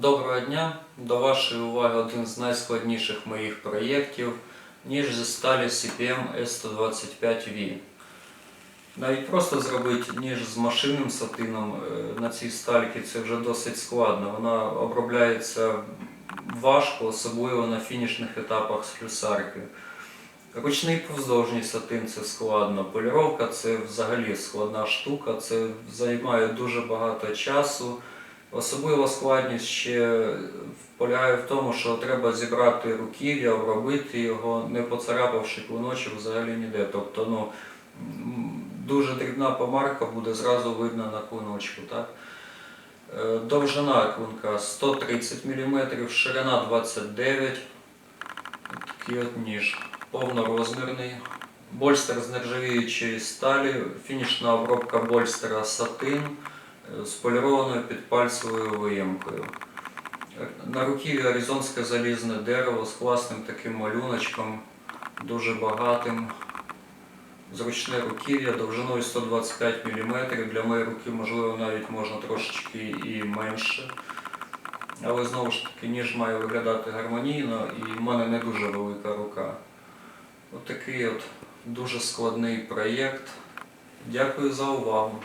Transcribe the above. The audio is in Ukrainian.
Доброго дня! До вашої уваги один з найскладніших моїх проєктів ніж зі сталі CPM S125V. Навіть просто зробити ніж з машинним сатином е, на цій стальці це вже досить складно. Вона обробляється важко, особливо на фінішних етапах слюсарки. Ручний повздовжній сатин це складно. Поліровка це взагалі складна штука, це займає дуже багато часу. Особлива складність ще полягає в тому, що треба зібрати руків'я, обробити його, не поцарапавши клиночок взагалі ніде. Тобто, ну, дуже дрібна помарка буде зразу видно на клиночку. Так? Е, Довжина клинка 130 мм, ширина 29 Такий от ніж, повнорозмірний. Больстер з нержавіючої сталі, фінішна обробка больстера сатин з полірованою підпальцевою виємкою. На руків'ї аризонське залізне дерево з класним таким малюночком, дуже багатим. Зручне руків'я довжиною 125 мм. Для моєї руки, можливо, навіть можна трошечки і менше. Але знову ж таки, ніж має виглядати гармонійно і в мене не дуже велика рука. От от дуже складний проєкт. Дякую за увагу.